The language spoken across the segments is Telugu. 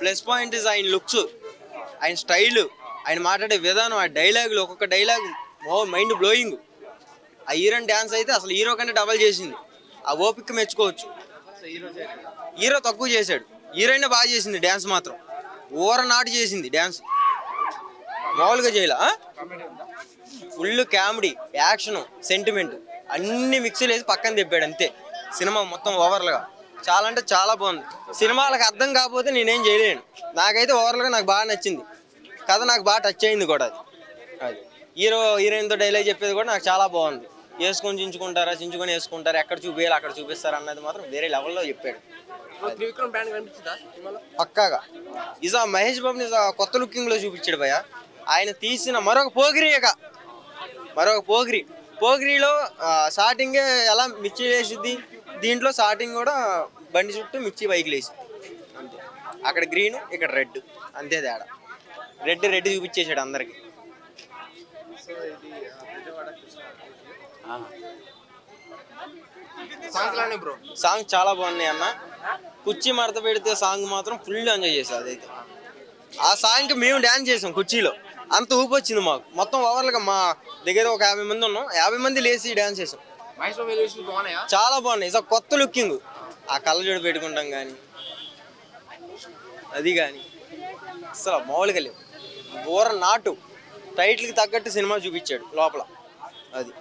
ప్లస్ పాయింట్ ఇస్ ఆయన లుక్స్ ఆయన స్టైల్ ఆయన మాట్లాడే విధానం ఆ డైలాగులు ఒక్కొక్క డైలాగ్ ఓ మైండ్ బ్లోయింగ్ ఆ హీరోయిన్ డ్యాన్స్ అయితే అసలు హీరో కంటే డబల్ చేసింది. ఆ ఓపిక మెచ్చుకోవచ్చు. హీరో తక్కువ చేశాడు. హీరోయిన్ బాగా చేసింది డ్యాన్స్ మాత్రం. ఊర నాటు చేసింది డ్యాన్స్ మామూలుగా చేయాల ఫుల్ కామెడీ యాక్షన్ సెంటిమెంట్ అన్ని మిక్సీలు వేసి పక్కన తెప్పాడు అంతే. సినిమా మొత్తం ఓవర్లుగా చాలా అంటే చాలా బాగుంది. సినిమాలకు అర్థం కాకపోతే నేనేం చేయలేను. నాకైతే ఓవర్లుగా నాకు బాగా నచ్చింది. కథ నాకు బాగా టచ్ అయింది కూడా అది. అది. హీరో హీరోయిన్తో డైలాగ్ చెప్పేది కూడా నాకు చాలా బాగుంది. వేసుకొని చించుకుంటారా చించుకొని వేసుకుంటారా ఎక్కడ చూపించాలి అక్కడ చూపిస్తారా అన్నది మాత్రం వేరే లెవెల్లో చెప్పాడు. పక్కాగా. ఇజా మహేష్ బాబుని కొత్త లుకింగ్లో చూపించాడు భయ ఆయన తీసిన మరొక పోగిరి ఇక. మరొక పోగిరి. పోగిరిలో స్టార్టింగ్ ఎలా మిర్చి వేసిద్ది దీంట్లో స్టార్టింగ్ కూడా బండి చుట్టూ మిర్చి బైక్లు వేసి అంతే. అక్కడ గ్రీన్ ఇక్కడ రెడ్ అంతే తేడా. రెడ్ రెడ్ చూపించేశాడు అందరికి. సాంగ్ చాలా బాగున్నాయి అన్న. కుర్చీ మడత పెడితే సాంగ్ మాత్రం ఫుల్ ఎంజాయ్ చేసాం అదైతే. ఆ సాంగ్కి మేము డ్యాన్స్ చేసాం కుర్చీలో. అంత ఊపి వచ్చింది మాకు. మొత్తం ఓవర్లుగా మా దగ్గర ఒక యాభై మంది ఉన్నాం. యాభై మంది లేచి డ్యాన్స్ చేసాం. బాగున్నాయా? చాలా బాగున్నాయి. ఇసా కొత్త లుకింగ్ ఆ కళ్ళజోడు పెట్టుకుంటాం కానీ అది కానీ అసలు మామూలుగా లేవు. బోర నాటు. టైటిల్కి తగ్గట్టు సినిమా చూపించాడు లోపల. అది.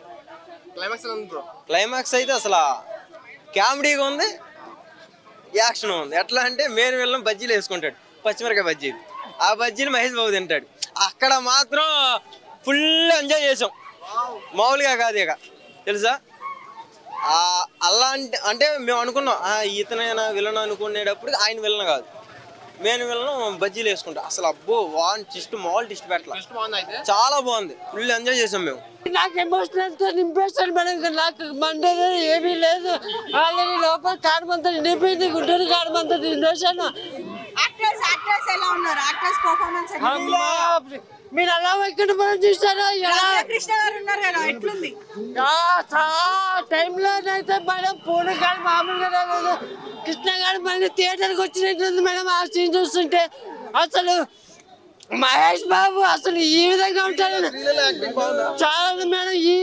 క్లైమాక్స్ బ్రో క్లైమాక్స్ అయితే అసలు కామెడీగా ఉంది యాక్షన్ ఉంది. ఎట్లా అంటే మెయిన్ వెళ్ళం బజ్జీలు వేసుకుంటాడు. పచ్చిమిరకాయ బజ్జీలు ఆ బజ్జీని మహేష్ బాబు తింటాడు. అక్కడ మాత్రం ఫుల్ ఎంజాయ్ చేసాం. మామూలుగా కాదు ఇక. తెలుసా? ఆ అలాంటి అంటే మేము అనుకున్నాం ఆ, ఇతనైనా విలన్ అనుకునేటప్పుడు ఆయన విలన్ కాదు. మెయిన్ విలన్ బజ్జీలు వేసుకుంటాం. అసలు అబ్బో వాన్ టిస్ట్ మామూలు టిస్ట్ పెట్టాల చాలా బాగుంది. ఫుల్ ఎంజాయ్ చేసాం మేము. నాకు ఎమోషనల్తో నింపేస్తాను మేడం నాకు మండేది ఏమీ లేదు. ఆల్రెడీ లోపల కాడమంతా నిండిపోయింది. గుంటూరు కాడమంతా నిండేశాను? యాక్టర్స్ యాక్టర్స్ ఎలా ఉన్నారు? యాక్టర్స్ పర్ఫార్మెన్స్ అమ్మా, మీరు ఎలా ఎక్కడ మనం చూస్తారా? ఎలా? కృష్ణ గారు ఉన్నారు కదా ఎట్లుంది? టైంలో అయితే మేడం పూర్ణ గారు మామూలుగా లేదు కృష్ణ గారు మళ్ళీ థియేటర్కి వచ్చినట్టుంది మేడం ఆ సీన్ చూస్తుంటే. అసలు మహేష్ బాబు అసలు ఈ విధంగా ఉంటాడు. చాలా మేడం ఈ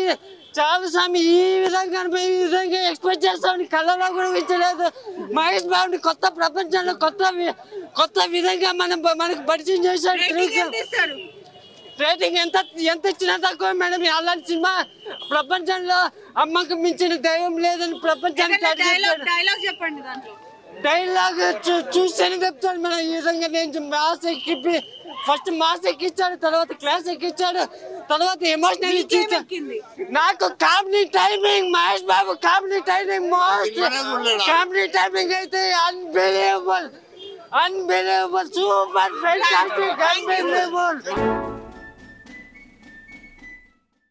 చాలా స్వామి ఈ విధంగా ఈ విధంగా ఎక్స్పెక్ట్ చేస్తామని కళ్ళలో కూడా వింటలేదు మహేష్ బాబుని కొత్త ప్రపంచంలో కొత్త కొత్త విధంగా మనం మనకు పరిచయం చేశాడు. రేటింగ్ ఎంత ఎంత ఎంత ఇచ్చినా తక్కువ మేడం అలాంటి సినిమా ప్రపంచంలో అమ్మకు మించిన దైవం లేదని ప్రపంచానికి డైలాగ్ చెప్పండి. డైలాగ్ చూస్తేనే చెప్తాను మేడం ఈ విధంగా నేను మాస్ ఎక్కి ఫస్ట్ మాస్ ఎక్కించాడు తర్వాత క్లాస్ ఎక్కించాడు. తర్వాత ఎమోషనల్ మీకేం ఇచ్చాడు ఎక్కింది నాకు comedy timing Mahesh Babu comedy timing most comedy timing అయితే unbelievable unbelievable super fantastic unbelievable